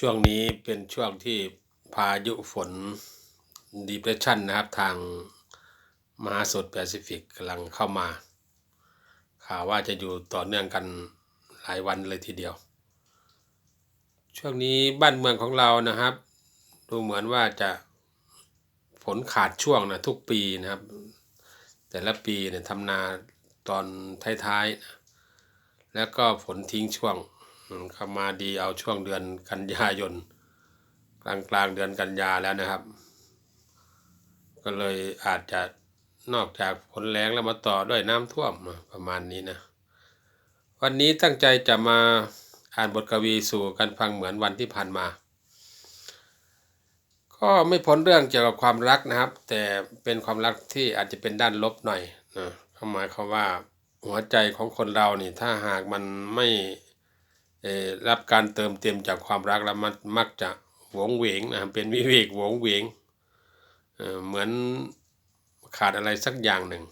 ช่วงนี้เป็นช่วงที่พายุฝน depression นะครับทางมหาสมุทรแปซิฟิกกำลังเข้ามา ข่าวว่าจะอยู่ต่อเนื่องกันหลายวันเลยทีเดียว ช่วงนี้บ้านเมืองของเรานะครับ ดูเหมือนว่าจะฝนขาดช่วงนะทุกปีนะครับ แต่ละปีเนี่ยทำนาตอนท้ายๆนะแล้วก็ฝนทิ้งช่วง เข้ามาดีเอาช่วงเดือนกันยายนกลางกลางเดือนกันยาแล้วนะครับ ก็เลยอาจจะนอกจากฝนแรงแล้วมาต่อด้วยน้ำท่วมประมาณนี้นะ วันนี้ตั้งใจจะมาอ่านบทกวีสู่กันฟังเหมือนวันที่ผ่านมา ก็ไม่พ้นเรื่องเกี่ยวกับความรักนะครับ แต่เป็นความรักที่อาจจะเป็นด้านลบหน่อยนะหมายความว่าหัวใจของคนเรานี่ถ้าหากมันไม่ รับการเติมเต็มจากความรักแล้วมันมักจะหวงเหวงนะเป็นวิเวกหวงเหวงเเหมือนขาดอะไรสักอย่างหนึ่ง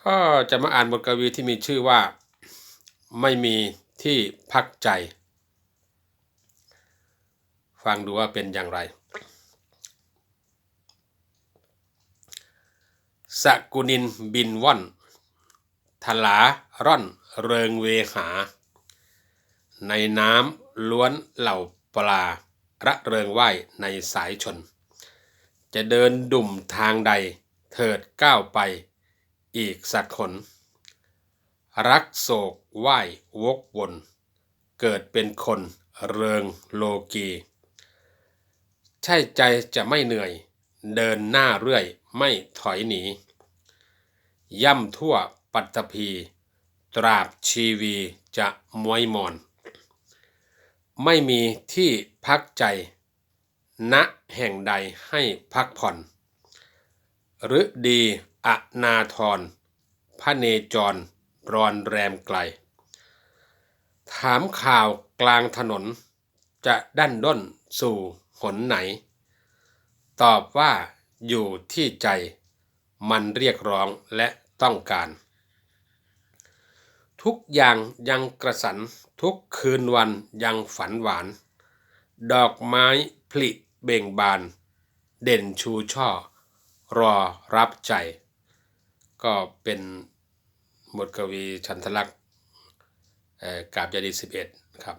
ก็จะมาอ่านบทกวีที่มีชื่อว่าไม่มีที่พักใจ ฟังดูว่าเป็นอย่างไร สกุนินบินว่อนทลาร่อนเริงเวหา ในน้ำล้วนเหล่าปลาระเริงว่ายในสายชน จะเดินดุ่มทางใดเถิดก้าวไปอีกสักคน รักโศกไหว้วกวน เกิดเป็นคนเริงโลกีใช่ใจจะไม่เหนื่อย เดินหน้าเรื่อยไม่ถอยหนี ย่ำทั่วปัตตภีตราบชีวีจะมวยมอน ไม่มีที่พักใจณแห่งใดให้พักผ่อนหรือดีอนาทรพระเนจรรอนแรมไกล ถามข่าวกลางถนนจะดันด้นสู่หนไหน ตอบว่าอยู่ที่ใจมันเรียกร้องและต้องการ ทุกอย่างยังกระสัน ทุกคืนวันยังฝันหวาน ดอกไม้ผลิเบ่งบาน เด่นชูช่อ รอรับใจ ก็เป็นบทกวีชันทลักษ์กาบยาดีสิบเอ็ดครับ